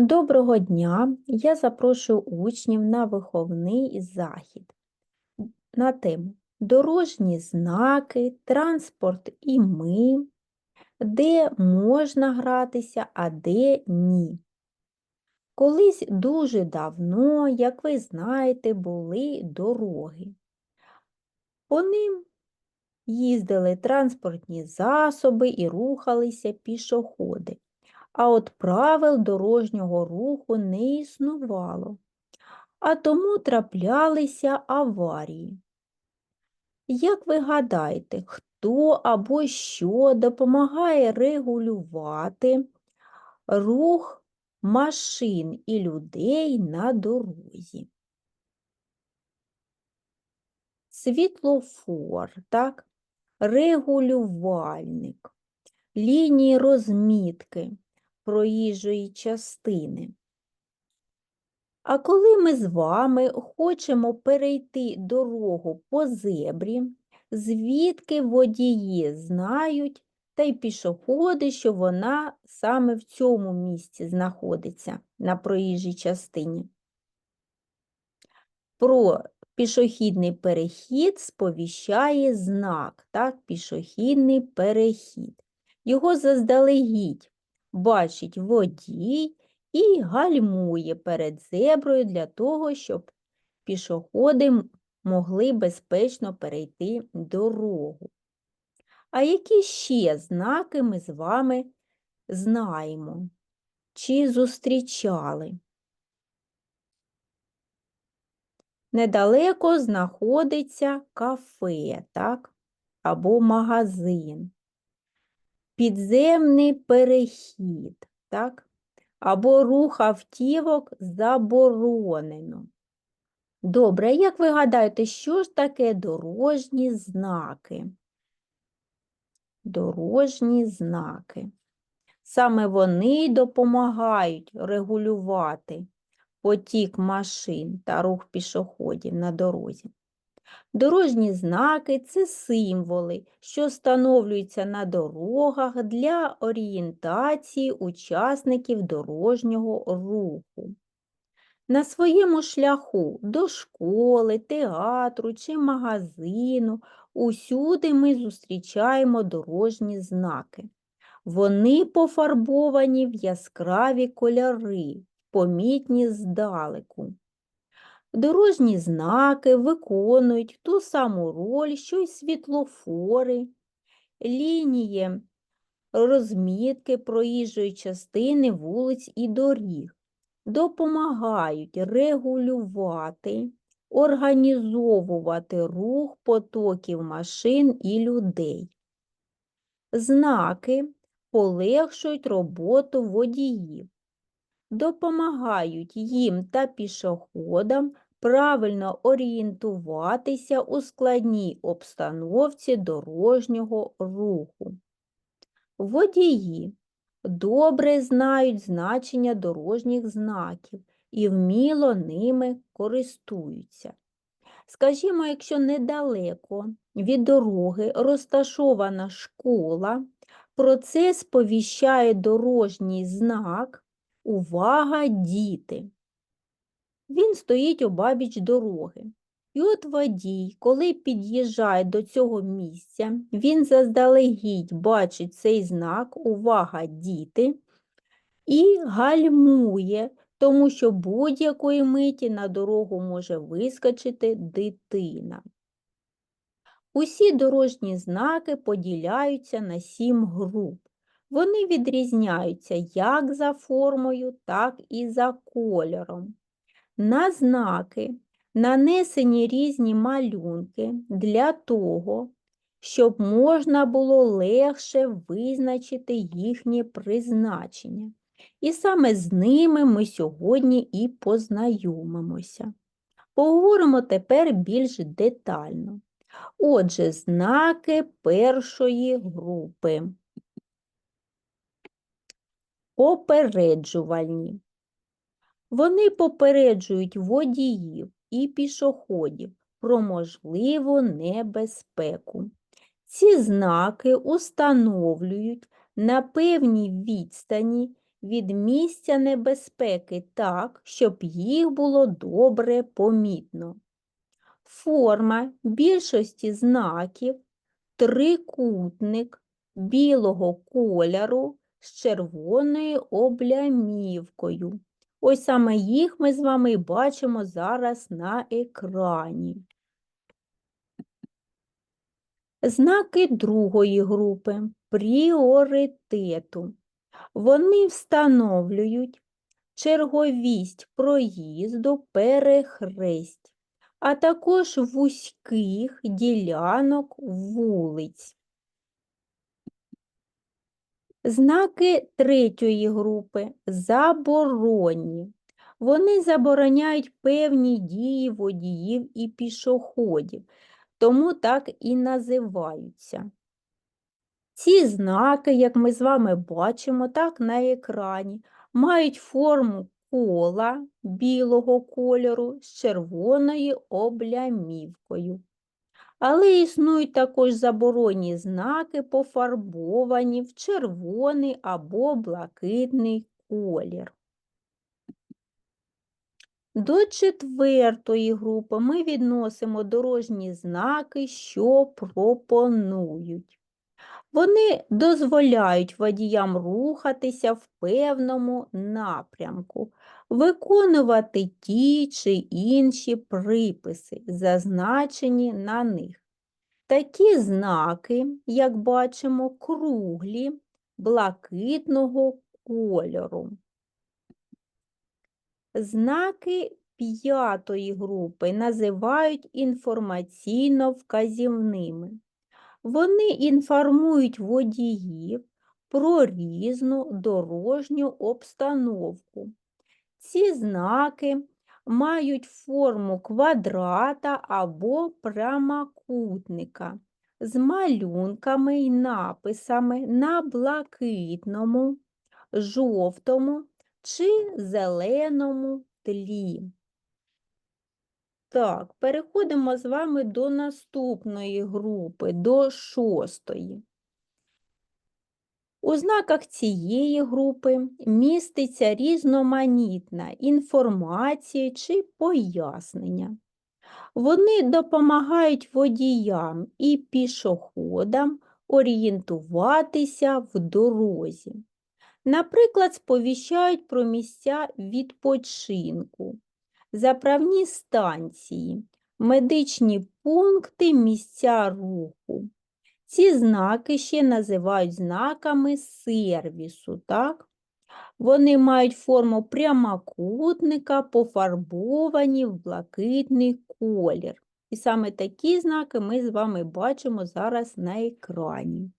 Доброго дня! Я запрошую учнів на виховний захід на тему Дорожні знаки, транспорт і ми, де можна гратися, а де ні. Колись дуже давно, як ви знаєте, були дороги. По ним їздили транспортні засоби і рухалися пішоходи. А от правил дорожнього руху не існувало, а тому траплялися аварії. Як ви гадаєте, хто або що допомагає регулювати рух машин і людей на дорозі? Світлофор, так? регулювальник, лінії розмітки проїжджої частини. А коли ми з вами хочемо перейти дорогу по зебрі, звідки водії знають та й пішоходи, що вона саме в цьому місці знаходиться на проїжджій частині. Про пішохідний перехід сповіщає знак, так, пішохідний перехід. Його заздалегідь бачить водій і гальмує перед зеброю для того, щоб пішоходи могли безпечно перейти дорогу. А які ще знаки ми з вами знаємо чи зустрічали? Недалеко знаходиться кафе, так? або магазин підземний перехід, так? або рух автівок заборонено. Добре, як ви гадаєте, що ж таке дорожні знаки? Дорожні знаки. Саме вони допомагають регулювати потік машин та рух пішоходів на дорозі. Дорожні знаки це символи, що встановлюються на дорогах для орієнтації учасників дорожнього руху. На своєму шляху до школи, театру чи магазину усюди ми зустрічаємо дорожні знаки. Вони пофарбовані в яскраві кольори, помітні здалеку. Дорожні знаки виконують ту саму роль, що й світлофори, лінії розмітки проїжджої частини вулиць і доріг, допомагають регулювати, організовувати рух потоків машин і людей. Знаки полегшують роботу водіїв допомагають їм та пішоходам правильно орієнтуватися у складній обстановці дорожнього руху. Водії добре знають значення дорожніх знаків і вміло ними користуються. Скажімо, якщо недалеко від дороги розташована школа, про це сповіщає дорожній знак, Увага, діти! Він стоїть обабіч дороги. І от водій, коли під'їжджає до цього місця, він заздалегідь бачить цей знак Увага, діти, і гальмує, тому що будь-якої миті на дорогу може вискочити дитина. Усі дорожні знаки поділяються на сім груп. Вони відрізняються як за формою, так і за кольором. На знаки нанесені різні малюнки для того, щоб можна було легше визначити їхнє призначення. І саме з ними ми сьогодні і познайомимося. Поговоримо тепер більш детально. Отже, знаки першої групи попереджувальні. Вони попереджують водіїв і пішоходів про можливу небезпеку. Ці знаки установлюють на певній відстані від місця небезпеки так, щоб їх було добре помітно. Форма більшості знаків трикутник білого кольору з червоною облямівкою. Ось саме їх ми з вами бачимо зараз на екрані. Знаки другої групи пріоритету. Вони встановлюють черговість проїзду перехресть, а також вузьких ділянок вулиць. Знаки третьої групи заборонні. Вони забороняють певні дії водіїв і пішоходів, тому так і називаються. Ці знаки, як ми з вами бачимо так на екрані, мають форму кола білого кольору з червоною облямівкою. Але існують також заборонні знаки, пофарбовані в червоний або блакитний колір. До четвертої групи ми відносимо дорожні знаки, що пропонують. Вони дозволяють водіям рухатися в певному напрямку, виконувати ті чи інші приписи, зазначені на них. Такі знаки, як бачимо, круглі блакитного кольору. Знаки п'ятої групи називають інформаційно-вказівними. Вони інформують водіїв про різну дорожню обстановку. Ці знаки мають форму квадрата або прямокутника з малюнками і написами на блакитному, жовтому чи зеленому тлі. Так, переходимо з вами до наступної групи, до шостої. У знаках цієї групи міститься різноманітна інформація чи пояснення. Вони допомагають водіям і пішоходам орієнтуватися в дорозі. Наприклад, сповіщають про місця відпочинку, заправні станції, медичні пункти, місця руху. Ці знаки ще називають знаками сервісу. так? Вони мають форму прямокутника, пофарбовані в блакитний колір. І саме такі знаки ми з вами бачимо зараз на екрані.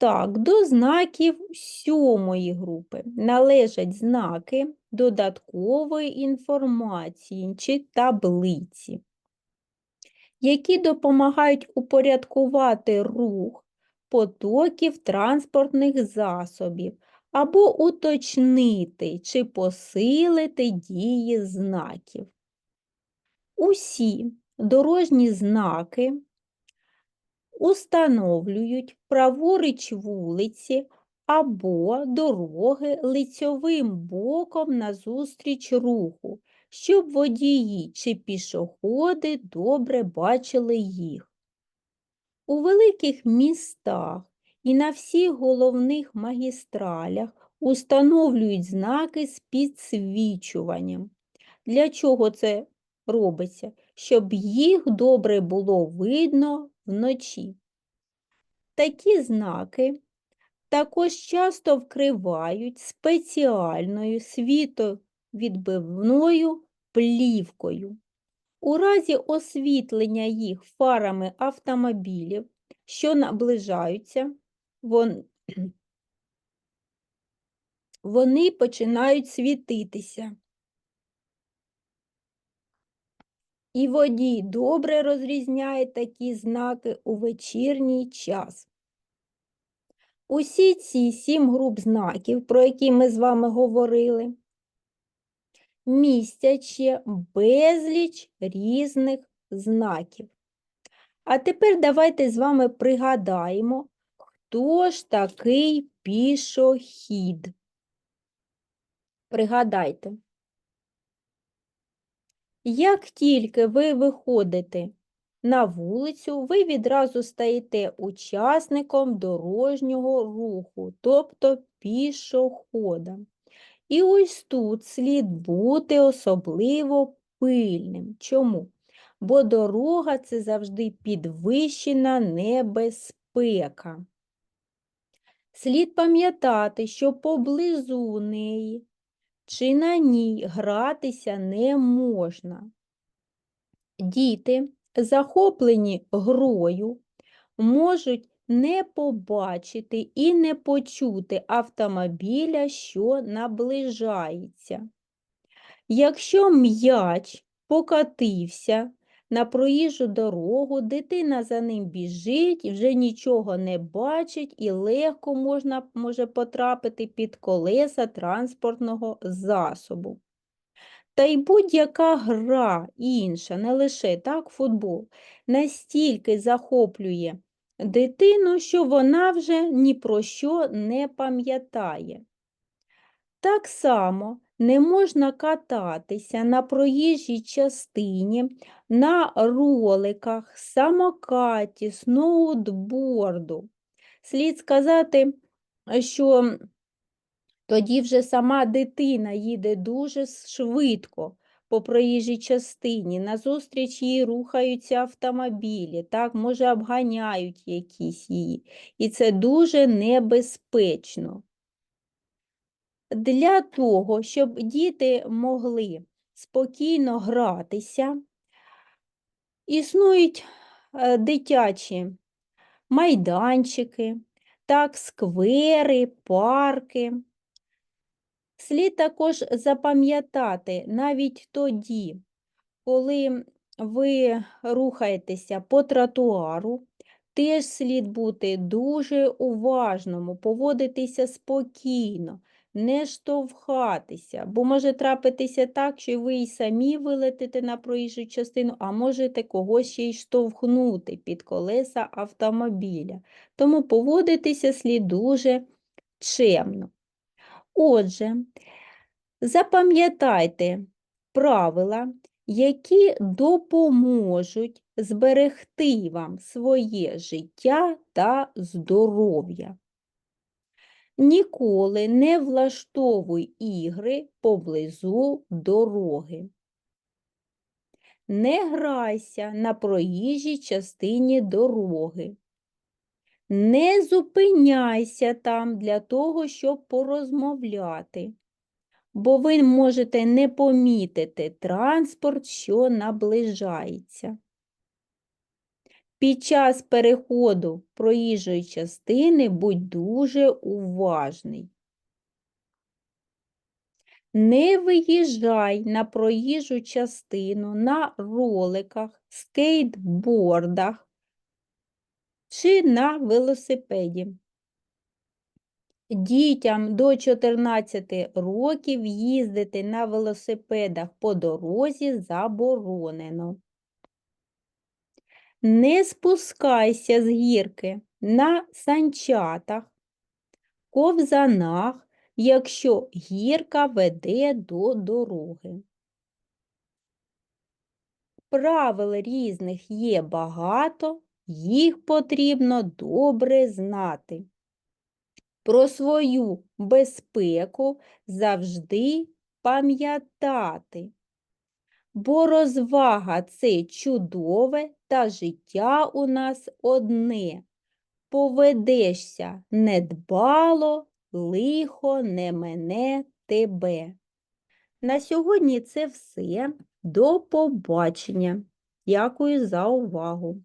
Так, до знаків сьомої групи належать знаки додаткової інформації чи таблиці, які допомагають упорядкувати рух потоків транспортних засобів або уточнити чи посилити дії знаків. Усі дорожні знаки установлюють праворуч вулиці або дороги лицьовим боком назустріч руху, щоб водії чи пішоходи добре бачили їх. У великих містах і на всіх головних магістралях установлюють знаки з підсвічуванням. Для чого це робиться? Щоб їх добре було видно вночі. Такі знаки також часто вкривають спеціальною світовідбивною плівкою. У разі освітлення їх фарами автомобілів, що наближаються, вон... вони починають світитися. І водій добре розрізняє такі знаки у вечірній час. Усі ці сім груп знаків, про які ми з вами говорили, містять ще безліч різних знаків. А тепер давайте з вами пригадаємо, хто ж такий пішохід. Пригадайте. Як тільки ви виходите на вулицю, ви відразу стаєте учасником дорожнього руху, тобто пішоходом. І ось тут слід бути особливо пильним. Чому? Бо дорога це завжди підвищена небезпека. Слід пам'ятати, що поблизу неї чи на ній гратися не можна. Діти, захоплені грою, можуть не побачити і не почути автомобіля, що наближається. Якщо м'яч покатився на проїжджу дорогу, дитина за ним біжить, вже нічого не бачить і легко можна, може потрапити під колеса транспортного засобу. Та й будь-яка гра інша, не лише так, футбол, настільки захоплює дитину, що вона вже ні про що не пам'ятає. Так само не можна кататися на проїжджій частині, на роликах, самокаті, сноутборду. Слід сказати, що тоді вже сама дитина їде дуже швидко по проїжджій частині, назустріч їй рухаються автомобілі, так, може, обганяють якісь її. І це дуже небезпечно. Для того, щоб діти могли спокійно гратися, існують е, дитячі майданчики, так, сквери, парки. Слід також запам'ятати навіть тоді, коли ви рухаєтеся по тротуару, теж слід бути дуже уважному, поводитися спокійно, не штовхатися, бо може трапитися так, що ви й самі вилетите на проїжджу частину, а можете когось ще й штовхнути під колеса автомобіля. Тому поводитися слід дуже чемно. Отже, запам'ятайте правила, які допоможуть зберегти вам своє життя та здоров'я. Ніколи не влаштовуй ігри поблизу дороги. Не грайся на проїжджій частині дороги. Не зупиняйся там для того, щоб порозмовляти, бо ви можете не помітити транспорт, що наближається. Під час переходу проїжджої частини будь дуже уважний. Не виїжджай на проїжджу частину на роликах, скейтбордах чи на велосипеді. Дітям до 14 років їздити на велосипедах по дорозі заборонено. Не спускайся з гірки на санчатах, ковзанах, якщо гірка веде до дороги. Правил різних є багато, їх потрібно добре знати. Про свою безпеку завжди пам'ятати бо розвага це чудове та життя у нас одне. Поведешся недбало, лихо не мене тебе. На сьогодні це все. До побачення. Дякую за увагу.